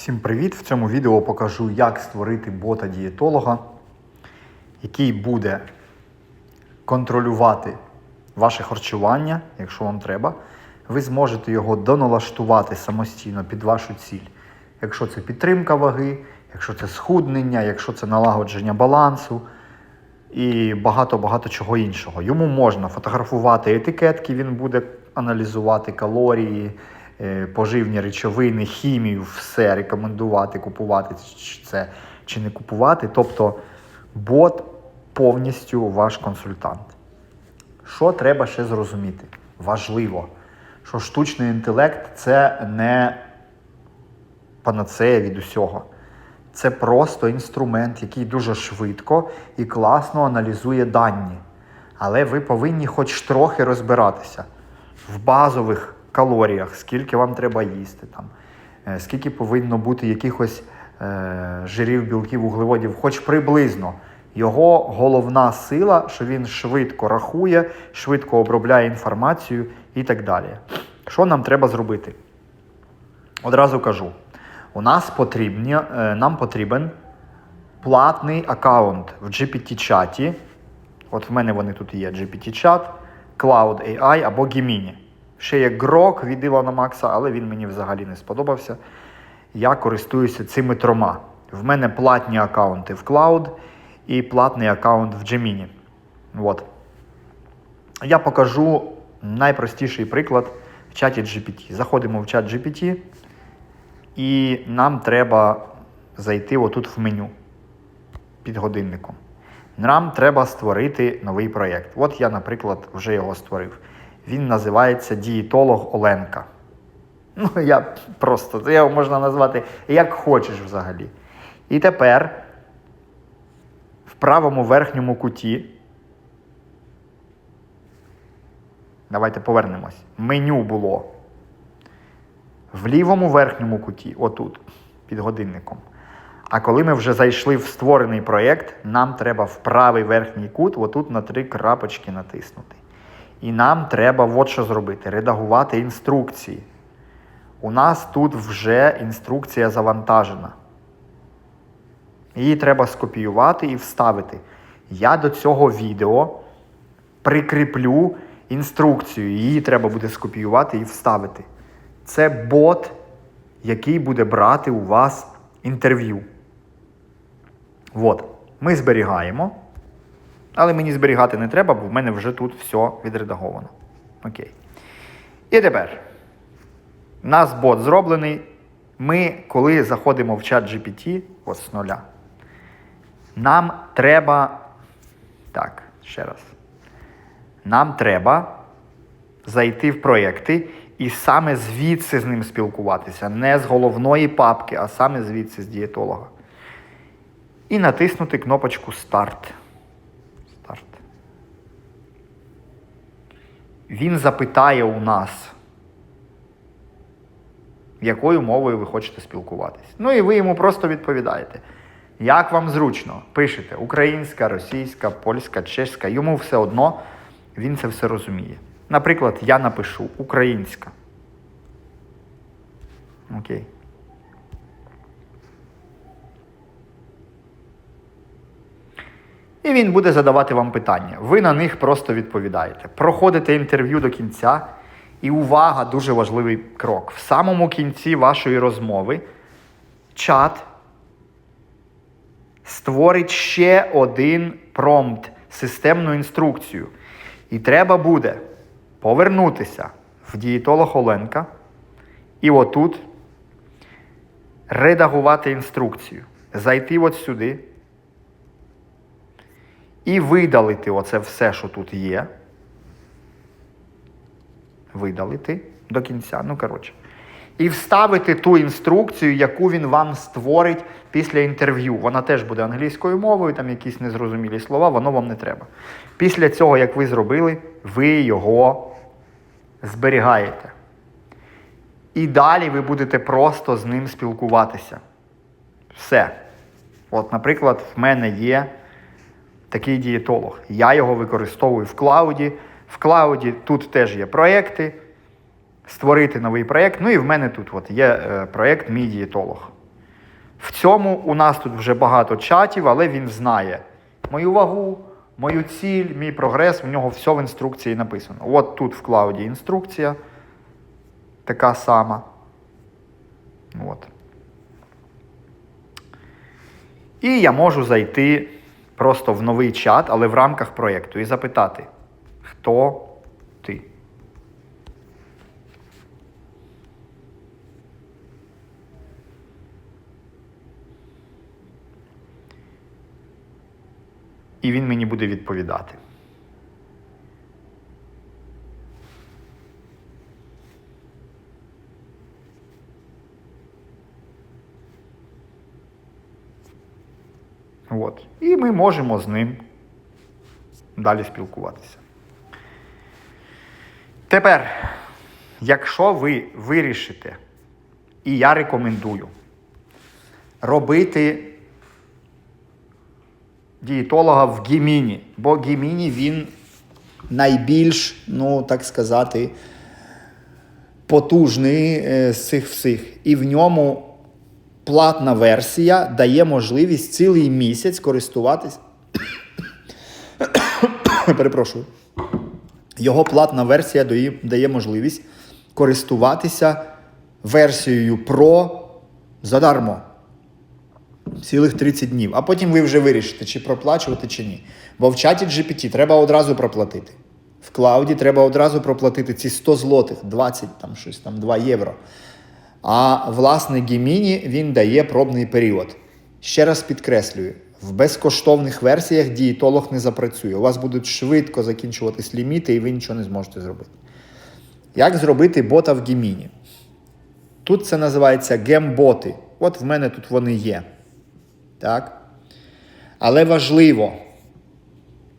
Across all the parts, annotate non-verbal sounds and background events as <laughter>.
Всім привіт! В цьому відео покажу, як створити бота дієтолога, який буде контролювати ваше харчування, якщо вам треба. Ви зможете його доналаштувати самостійно під вашу ціль. Якщо це підтримка ваги, якщо це схуднення, якщо це налагодження балансу і багато-багато чого іншого. Йому можна фотографувати етикетки, він буде аналізувати калорії, поживні речовини, хімію, все рекомендувати, купувати це чи не купувати. Тобто бот повністю ваш консультант. Що треба ще зрозуміти? Важливо, що штучний інтелект це не панацея від усього. Це просто інструмент, який дуже швидко і класно аналізує дані. Але ви повинні хоч трохи розбиратися в базових калоріях, скільки вам треба їсти, там, е, скільки повинно бути якихось е, жирів, білків, вуглеводів, хоч приблизно. Його головна сила, що він швидко рахує, швидко обробляє інформацію і так далі. Що нам треба зробити? Одразу кажу: у нас потрібні, е, нам потрібен платний аккаунт в GPT-чаті. От в мене вони тут є: GPT-чат, Cloud AI або Gemini. Ще є Grok від Ілона Макса, але він мені взагалі не сподобався. Я користуюся цими трьома. В мене платні аккаунти в Cloud і платний аккаунт в Gemini. От. Я покажу найпростіший приклад в чаті GPT. Заходимо в чат GPT, і нам треба зайти отут в меню під годинником. Нам треба створити новий проєкт. От я, наприклад, вже його створив. Він називається Дієтолог Оленка. Ну, я просто, це його можна назвати як хочеш взагалі. І тепер в правому верхньому куті. Давайте повернемось. Меню було в лівому верхньому куті, отут, під годинником. А коли ми вже зайшли в створений проєкт, нам треба в правий верхній кут, отут на три крапочки натиснути. І нам треба от що зробити: редагувати інструкції. У нас тут вже інструкція завантажена. Її треба скопіювати і вставити. Я до цього відео прикріплю інструкцію. Її треба буде скопіювати і вставити. Це бот, який буде брати у вас інтерв'ю. От. Ми зберігаємо. Але мені зберігати не треба, бо в мене вже тут все відредаговано. Окей. І тепер. У нас бот зроблений. Ми, коли заходимо в чат GPT, ось з нуля, нам треба. Так, ще раз. Нам треба зайти в проєкти і саме звідси з ним спілкуватися. Не з головної папки, а саме звідси з дієтолога. І натиснути кнопочку. Старт. Він запитає у нас, якою мовою ви хочете спілкуватись. Ну і ви йому просто відповідаєте. Як вам зручно? Пишете українська, російська, польська, чеська. Йому все одно він це все розуміє. Наприклад, я напишу українська. Окей. І він буде задавати вам питання. Ви на них просто відповідаєте. Проходите інтерв'ю до кінця. І увага, дуже важливий крок. В самому кінці вашої розмови чат створить ще один промпт, системну інструкцію. І треба буде повернутися в дієтолог Оленка і отут редагувати інструкцію. Зайти от сюди і видалити оце все, що тут є. Видалити до кінця. Ну, коротше. І вставити ту інструкцію, яку він вам створить після інтерв'ю. Вона теж буде англійською мовою, там якісь незрозумілі слова, воно вам не треба. Після цього, як ви зробили, ви його зберігаєте. І далі ви будете просто з ним спілкуватися. Все. От, наприклад, в мене є такий дієтолог. Я його використовую в клауді. В клауді тут теж є проекти. Створити новий проєкт. Ну і в мене тут от є е, проєкт Мій дієтолог. В цьому у нас тут вже багато чатів, але він знає мою вагу, мою ціль, мій прогрес. В нього все в інструкції написано. От тут в клауді інструкція така сама. От. І я можу зайти просто в новий чат, але в рамках проєкту, і запитати, хто ти. І він мені буде відповідати. От. І ми можемо з ним далі спілкуватися. Тепер, якщо ви вирішите, і я рекомендую робити дієтолога в Гіміні, бо Гіміні він найбільш, ну так сказати, потужний е, з цих всіх. І в ньому платна версія дає можливість цілий місяць користуватись. <coughs> Перепрошую. Його платна версія дає, можливість користуватися версією Pro задармо. Цілих 30 днів. А потім ви вже вирішите, чи проплачувати, чи ні. Бо в чаті GPT треба одразу проплатити. В клауді треба одразу проплатити ці 100 злотих, 20 там щось там 2 євро. А власне Гіміні він дає пробний період. Ще раз підкреслюю: в безкоштовних версіях дієтолог не запрацює. У вас будуть швидко закінчуватись ліміти, і ви нічого не зможете зробити. Як зробити бота в Гіміні? Тут це називається гемботи. От в мене тут вони є. Так? Але важливо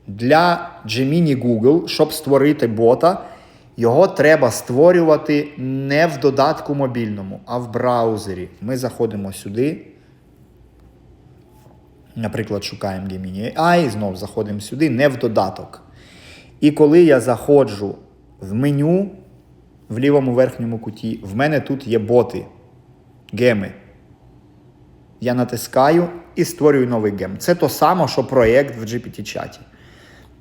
для Gemini Google, щоб створити бота, його треба створювати не в додатку мобільному, а в браузері. Ми заходимо сюди. Наприклад, шукаємо Gemini AI, знову заходимо сюди, не в додаток. І коли я заходжу в меню в лівому верхньому куті, в мене тут є боти, геми. Я натискаю і створюю новий гем. Це то саме, що проєкт в GPT-чаті.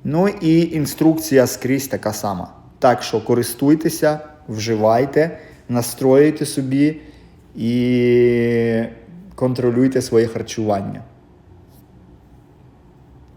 Ну і інструкція скрізь така сама. Так що користуйтеся, вживайте, настроюйте собі і контролюйте своє харчування.